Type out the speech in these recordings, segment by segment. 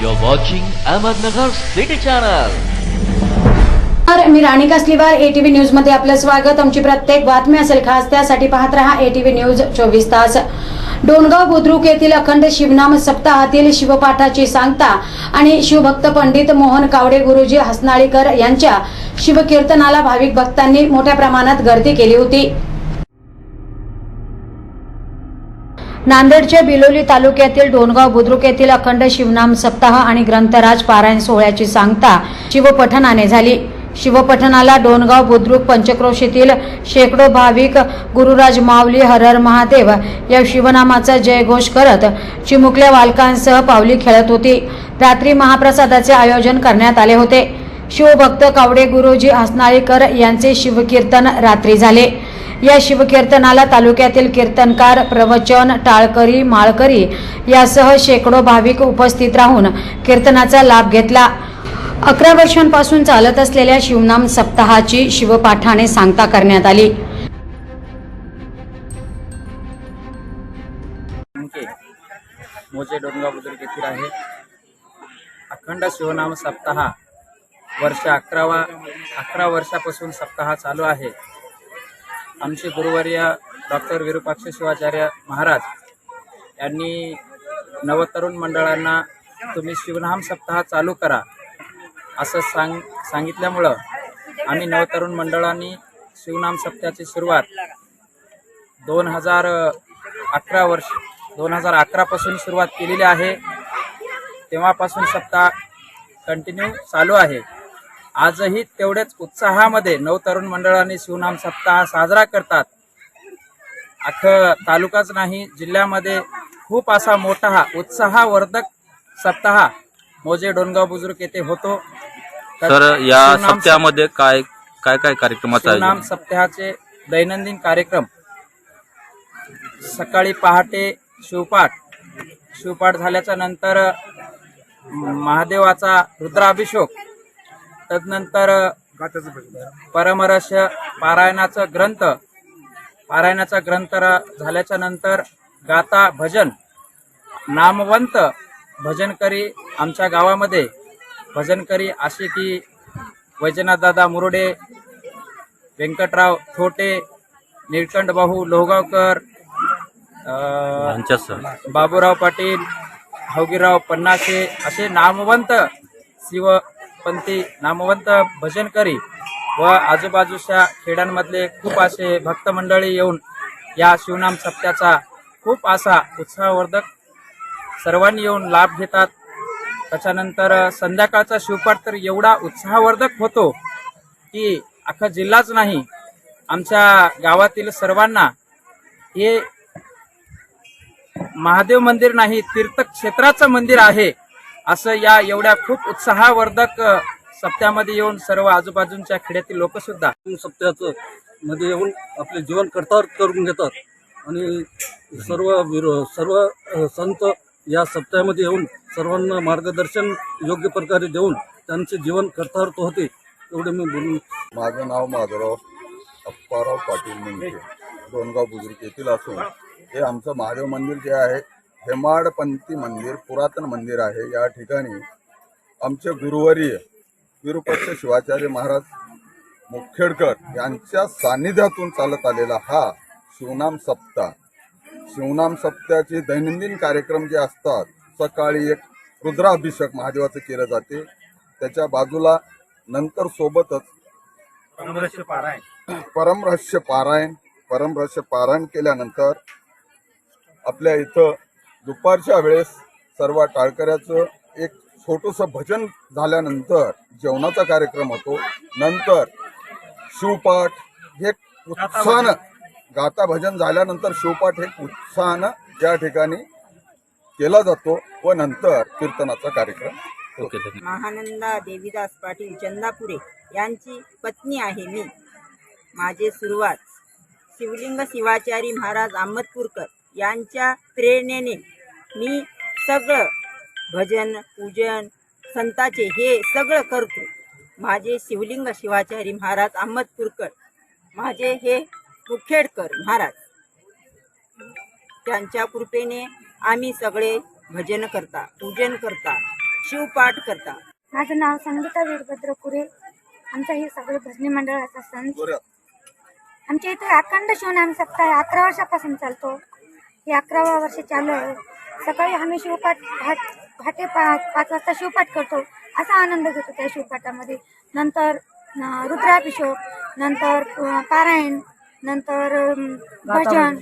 You're watching Ahmednagar City Channel. नमस्कार, मी राणी कासलीवार ATV न्यूजमध्ये आपलं स्वागत. आमची प्रत्येक बातमी असेल खास त्यासाठी पाहत रहा एटीव्ही न्यूज चोवीस तास. डोणगाव बुद्रुक येथील अखंड शिवनाम सप्ताहातील शिवपाठाची सांगता आणि शिवभक्त पंडित मोहन कावडे गुरुजी हसनाळीकर यांच्या शिवकीर्तनाला भाविक भक्तांनी मोठ्या प्रमाणात गर्दी केली होती. नांदेडच्या बिलोली तालुक्यातील डोणगाव बुद्रुक येथील अखंड शिवनाम सप्ताह आणि ग्रंथराज पारायण सोहळ्याची सांगता शिवपठणाने झाली. शिवपठणाला डोणगाव बुद्रुक पंचक्रोशीतील शेकडो भाविक गुरुराज माऊली हरहर महादेव या शिवनामाचा जयघोष करत चिमुकल्या बालकांसह पावली खेळत होती. रात्री महाप्रसादाचे आयोजन करण्यात आले होते. शिवभक्त कावडे गुरुजी हसनाळीकर यांचे शिवकीर्तन रात्री झाले. या शिवकीर्तनाला तालुक्यातील कीर्तनकार प्रवचन टाळकरी माळकरी यासह शेकडो भाविक उपस्थित राहून कीर्तनाचा लाभ घेतला. अकरा वर्षांपासून चालत असलेल्या शिवनाम सप्ताहाची शिवपाठाने सांगता करण्यात आली. मोजे बुद्रुक येथील आहे अखंड शिवनाम सप्ताह वर्ष अकरावा अकरा वर्षापासून सप्ताह चालू आहे. आमचे गुरुवर्य डॉक्टर विरूपाक्ष शिवाचार्य महाराज यांनी नवतरुण मंडळांना तुम्ही शिवनाम सप्ताह चालू करा असं सांग सांगितल्यामुळं आम्ही नवतरुण मंडळांनी शिवनाम सप्ताहाची सुरुवात दोन हजार अकरा वर्ष दोन हजार अकरापासून सुरुवात केलेली आहे. तेव्हापासून सप्ताह कंटिन्यू चालू आहे. आजही तेवढ्याच उत्साहामध्ये नवतरुण मंडळांनी शिवनाम सप्ताह साजरा करतात. अख्खं तालुकाच नाही जिल्ह्यामध्ये खूप असा मोठा हा उत्साहवर्धक सप्ताह मोजे डोनगाव बुजुर्ग येथे होतो. तर या सप्त्यामध्ये काय काय काय कार्यक्रमाचं सप्ताहाचे दैनंदिन कार्यक्रम. सकाळी पहाटे शिवपाठ. शिवपाठ झाल्याच्यानंतर महादेवाचा रुद्राभिषेक. तदनंतर परमरस्य पारायणाचा ग्रंथ पारायणाचा ग्रंथ झाल्याच्यानंतर गाता भजन नामवंत भजनकरी आमच्या गावामध्ये. भजनकरी असे की वैजनाथदादा मुरडे व्यंकटराव थोटे निळकंठ भाऊ लोहगावकर बाबूराव पाटील हौगीराव पन्नासे असे नामवंत पण ते नामवंत भजनकरी व आजूबाजूच्या खेड्यांमधले खूप असे भक्त मंडळी येऊन या शिवनाम सप्त्याचा खूप असा उत्साहवर्धक सर्वांनी येऊन लाभ घेतात. त्याच्यानंतर संध्याकाळचा शिवपाठ तर एवढा उत्साहवर्धक होतो की अख्खा जिल्हाच नाही आमच्या गावातील सर्वांना हे महादेव मंदिर नाही तीर्थक्षेत्राचं मंदिर आहे. असं या एवढ्या खूप उत्साहवर्धक सप्त्यामध्ये येऊन सर्व आजूबाजूच्या खेड्यातील लोक सुद्धा सप्त्याचं मध्ये येऊन आपले जीवन कर्तार करून घेतात. आणि सर्व विरो सर्व संत या सप्त्यामध्ये येऊन सर्वांना मार्गदर्शन योग्य प्रकारे देऊन त्यांचे जीवन कर्तार्थ होते एवढे मी बोलून माझं नाव माधवराव अप्पाराव पाटील मुंडे डोनगाव बुजुर्ग येथील असून. हे आमचं महादेव मंदिर जे आहे हेमाडपंथी मंदिर पुरातन मंदिर आहे. या ठिकाणी आमचे गुरुवर्य विरूपक्ष शिवाचार्य महाराज मुखेडकर यांच्या सान्निध्यातून चालत आलेला हा शिवनाम सप्ताह. शिवनाम सप्त्याचे दैनंदिन कार्यक्रम जे असतात सकाळी एक रुद्राभिषेक महादेवाचं केलं जाते. त्याच्या बाजूला नंतर सोबतच परमरहस्य पारायण. परमरहस्य पारायण केल्यानंतर आपल्या इथं दुपारच्या वेळेस सर्व टाळकऱ्याचं एक छोटंसं भजन झाल्यानंतर जेवणाचा कार्यक्रम होतो. नंतर शिवपाठ हे उत्साहानं गाता भजन झाल्यानंतर शिवपाठ हे उत्साहानं या ठिकाणी केला जातो व नंतर कीर्तनाचा कार्यक्रम ओके धन्यवाद. महानंदा देवीदास पाटील चंदापुरे यांची पत्नी आहे मी. माझे सुरुवात शिवलिंग शिवाचारी महाराज अहमदपूरकर यांच्या प्रेरणेने मी सगळं भजन पूजन संताचे हे सगळं करतो. माझे शिवलिंग शिवाचारी महाराज अहमदपूरकर माझे हे मुखेडकर महाराज. त्यांच्या कृपेने आम्ही सगळे भजन करता पूजन करता शिवपाठ करतात माझं नाव संगीता वीरभद्र कुरे. आमचं हे सगळं भजनी मंडळाचा सण आमच्या इथे अखंड शिवनाम सप्ताह अकरा वर्षापासून चालतो. हे अकरावा वर्ष चालू आहे. सकाळी आम्ही शिवपाठ घाट घाटे पा पाच वाजता शिवपाठ करतो. असा आनंद घेतो त्या शिवपाठामध्ये. नंतर रुद्राभिषेक नंतर पारायण नंतर भजन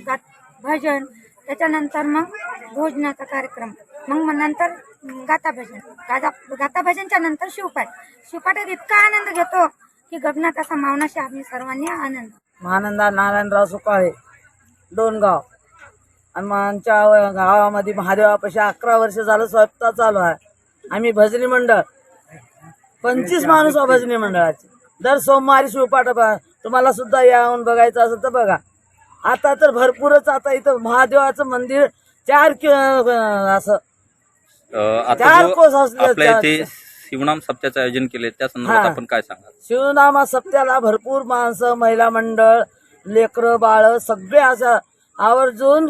भजन त्याच्यानंतर मग भोजनाचा कार्यक्रम. मग मग नंतर गाथा भजन गाथा गाथा भजनच्या नंतर शिवपाठ. शिवपाठात इतका आनंद घेतो की गगनात असा मावनाशी आम्ही सर्वांनी आनंद. महानंदा नारायणराव सुकाळे डोनगाव आणि आमच्या गावामध्ये महादेवापाशी अकरा वर्ष झालं स्वयंपाक चालू आहे. आम्ही भजनी मंडळ. पंचवीस माणूस भजनी मंडळाचे. दर सोमवारी शिवपाठ तुम्हाला सुद्धा यावून बघायचं असेल तर बघा. आता तर भरपूरच आता इथं महादेवाचं मंदिर चार कि असं. चार कोस असले शिवनाम सप्त्याचं आयोजन केले त्या संदर्भात. आपण काय सांगाल? शिवनामा सप्त्याला भरपूर माणसं महिला मंडळ लेकरं बाळ सगळे असं आवर्जून